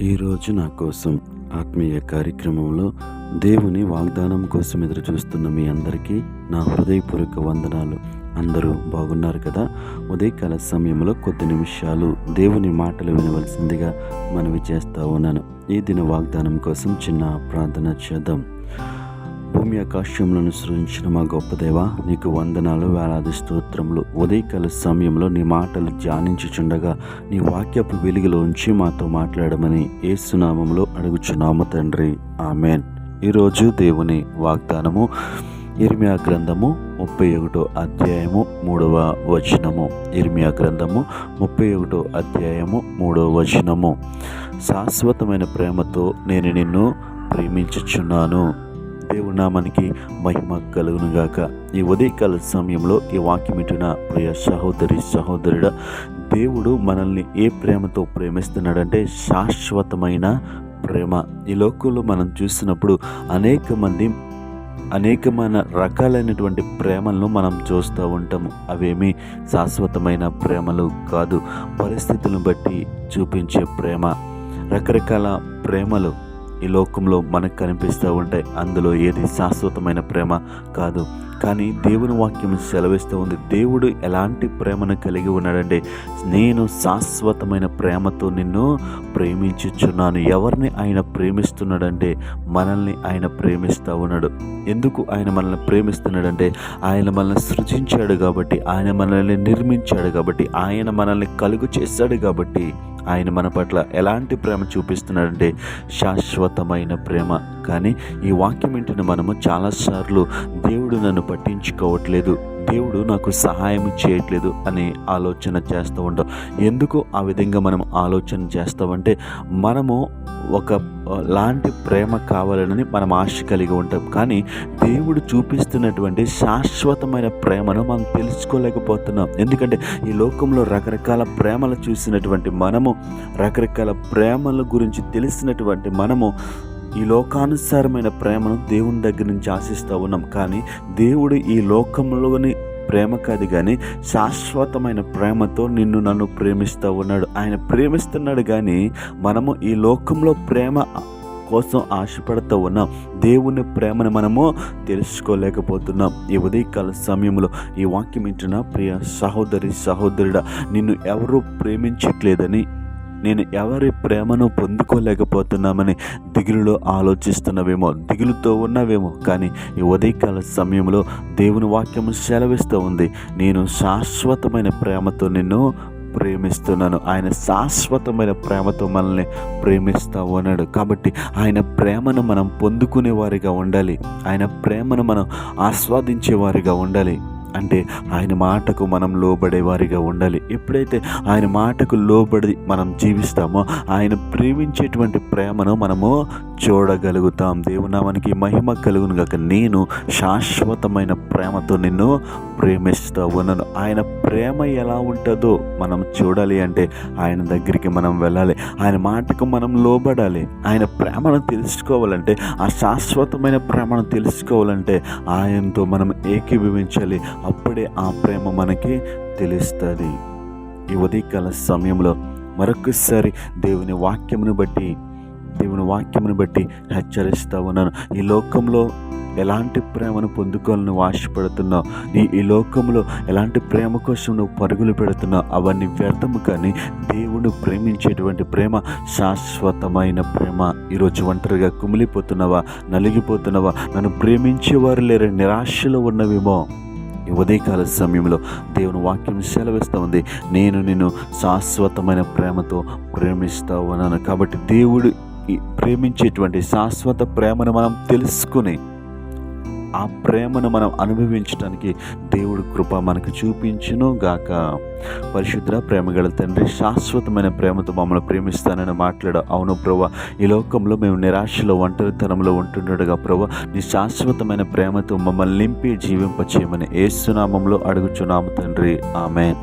ఈరోజు నా కోసం ఆత్మీయ కార్యక్రమంలో దేవుని వాగ్దానం కోసం ఎదురు చూస్తున్న మీ అందరికీ నా హృదయపూర్వక వందనాలు. అందరూ బాగున్నారు కదా? ఉదయకాల సమయంలో కొద్ది నిమిషాలు దేవుని మాటలు వినవలసిందిగా మనవి చేస్తా ఉన్నాను. ఈ దిన వాగ్దానం కోసం చిన్న ప్రార్థన చేద్దాం. భూమి ఆకాశములను సృజించిన మా గొప్ప దేవ నీకు వందనాలు వేలాది స్తోత్రములు. ఉదయకాల సమయంలో నీ మాటలు ధ్యానించుచుండగా నీ వాక్యపు వెలుగులో ఉంచి మాతో మాట్లాడమని ఏసునామంలో అడుగుచున్నాము తండ్రి. ఆమెన్. ఈరోజు దేవుని వాగ్దానము ఇర్మియా గ్రంథము ముప్పై ఒకటో అధ్యాయము మూడవ వచనము. ఇర్మియా గ్రంథము ముప్పై ఒకటో అధ్యాయము మూడవ వచనము. శాశ్వతమైన ప్రేమతో నేను నిన్ను ప్రేమించుచున్నాను. దేవుడు మనకి మహిమ కలుగును గాక ఈ ఉదయకాల సమయంలో ఈ వాక్యం ఇటున ప్రియ సహోదరి సహోదరుడ దేవుడు మనల్ని ఏ ప్రేమతో ప్రేమిస్తున్నాడంటే శాశ్వతమైన ప్రేమ. ఈ లోకంలో మనం చూసినప్పుడు అనేక మంది అనేకమైన రకాలైనటువంటి ప్రేమలను మనం చూస్తూ ఉంటాము. అవేమి శాశ్వతమైన ప్రేమలు కాదు. పరిస్థితులను బట్టి చూపించే ప్రేమ. రకరకాల ప్రేమలు ఈ లోకంలో మనకు కనిపిస్తూ ఉంటాయి అందులో ఏది శాశ్వతమైన ప్రేమ కాదు. కానీ దేవుని వాక్యం సెలవిస్తూ ఉంది దేవుడు ఎలాంటి ప్రేమను కలిగి ఉన్నాడంటే నేను శాశ్వతమైన ప్రేమతో నిన్ను ప్రేమించుచున్నాను. ఎవరిని ఆయన ప్రేమిస్తున్నాడంటే మనల్ని ఆయన ప్రేమిస్తూ ఉన్నాడు. ఎందుకు ఆయన మనల్ని ప్రేమిస్తున్నాడంటే ఆయన మనల్ని సృజించాడు కాబట్టి ఆయన మనల్ని నిర్మించాడు కాబట్టి ఆయన మనల్ని కలుగు చేశాడు కాబట్టి ఆయన మన పట్ల ఎలాంటి ప్రేమ చూపిస్తున్నాడంటే శాశ్వతమైన ప్రేమ. కానీ ఈ వాక్యం ఏంటని మనము చాలాసార్లు దేవుడు నన్ను పట్టించుకోవట్లేదు దేవుడు నాకు సహాయం చేయట్లేదు అనే ఆలోచన చేస్తూ ఉంటాం. ఎందుకు ఆ విధంగా మనం ఆలోచన చేస్తామంటే మనము ఒక లాంటి ప్రేమ కావాలని మనం ఆశ కలిగి ఉంటాం. కానీ దేవుడు చూపిస్తున్నటువంటి శాశ్వతమైన ప్రేమను మనం తెలుసుకోలేకపోతున్నాం. ఎందుకంటే ఈ లోకంలో రకరకాల ప్రేమలు చూసినటువంటి మనము రకరకాల ప్రేమల గురించి తెలిసినటువంటి మనము ఈ లోకానుసారమైన ప్రేమను దేవుని దగ్గర నుంచి ఆశిస్తూ ఉన్నాం. కానీ దేవుడు ఈ లోకంలోని ప్రేమ కాదు కానీ శాశ్వతమైన ప్రేమతో నిన్ను నన్ను ప్రేమిస్తూ ఉన్నాడు. ఆయన ప్రేమిస్తున్నాడు కానీ మనము ఈ లోకంలో ప్రేమ కోసం ఆశపడుతూ ఉన్నాం. దేవుని ప్రేమను మనము తెలుసుకోలేకపోతున్నాం. ఈ ఉదయకాల సమయంలో ఈ వాక్యం ఇంటున్న ప్రియ సహోదరి సహోదరుడ నిన్ను ఎవరూ ప్రేమించట్లేదని నేను ఎవరి ప్రేమను పొందుకోలేకపోతున్నామని దిగులులో ఆలోచిస్తున్నవేమో దిగులుతో ఉన్నవేమో. కానీ ఈ ఉదయకాల సమయంలో దేవుని వాక్యము సెలవిస్తూ ఉంది. నేను శాశ్వతమైన ప్రేమతో నిన్ను ప్రేమిస్తున్నాను. ఆయన శాశ్వతమైన ప్రేమతో మనల్ని ప్రేమిస్తూ ఉన్నాడు. కాబట్టి ఆయన ప్రేమను మనం పొందుకునే వారిగా ఉండాలి. ఆయన ప్రేమను మనం ఆస్వాదించేవారిగా ఉండాలి. అంటే ఆయన మాటకు మనం లోబడే వారిగా ఉండాలి. ఎప్పుడైతే ఆయన మాటకు లోబడి మనం జీవిస్తామో ఆయన ప్రేమించేటువంటి ప్రేమను మనము చూడగలుగుతాం. దేవునామానికి మహిమ కలుగును గాక. నేను శాశ్వతమైన ప్రేమతో నిన్ను ప్రేమిస్తూ ఉన్నాను. ఆయన ప్రేమ ఎలా ఉంటుందో మనం చూడాలి అంటే ఆయన దగ్గరికి మనం వెళ్ళాలి. ఆయన మాటకు మనం లోబడాలి. ఆయన ప్రేమను తెలుసుకోవాలంటే ఆ శాశ్వతమైన ప్రేమను తెలుసుకోవాలంటే ఆయనతో మనం ఏకీభవించాలి. అప్పుడే ఆ ప్రేమ మనకి తెలుస్తుంది. ఈ ఉదయకాల సమయంలో మరొకసారి దేవుని వాక్యమును బట్టి దేవుని వాక్యమును బట్టి హెచ్చరిస్తూ ఉన్నాను. ఈ లోకంలో ఎలాంటి ప్రేమను పొందుకోవాలని నువ్వు ఆశపడుతున్నావు? నీ ఈ లోకంలో ఎలాంటి ప్రేమ కోసం నువ్వు పరుగులు పెడుతున్నావు? అవన్నీ వ్యర్థము కానీ దేవుడు ప్రేమించేటువంటి ప్రేమ శాశ్వతమైన ప్రేమ. ఈరోజు ఒంటరిగా కుమిలిపోతున్నావా? నలిగిపోతున్నావా? నన్ను ప్రేమించేవారు లేరు నిరాశలో ఉన్నవేమో. ఈ ఉదయకాల సమయంలో దేవుని వాక్యం సెలవిస్తూ ఉంది. నేను నిన్ను శాశ్వతమైన ప్రేమతో ప్రేమిస్తూ ఉన్నాను. కాబట్టి దేవుడు ప్రేమించేటువంటి శాశ్వత ప్రేమను మనం తెలుసుకుని ఆ ప్రేమను మనం అనుభవించడానికి దేవుడు కృప మనకు చూపించును గాక పరిశుద్ర ప్రేమగల తండ్రి శాశ్వతమైన ప్రేమతో మమ్మల్ని ప్రేమిస్తానని మాట్లాడు. అవును ప్రభా ఈ లోకంలో మేము నిరాశలో ఒంటరితనంలో ఉంటుండగా ప్రభా నీ శాశ్వతమైన ప్రేమతో మమ్మల్ని నింపి జీవింపచేయమని ఏసునామంలో అడుగుచున్నాము తండ్రి. ఆమె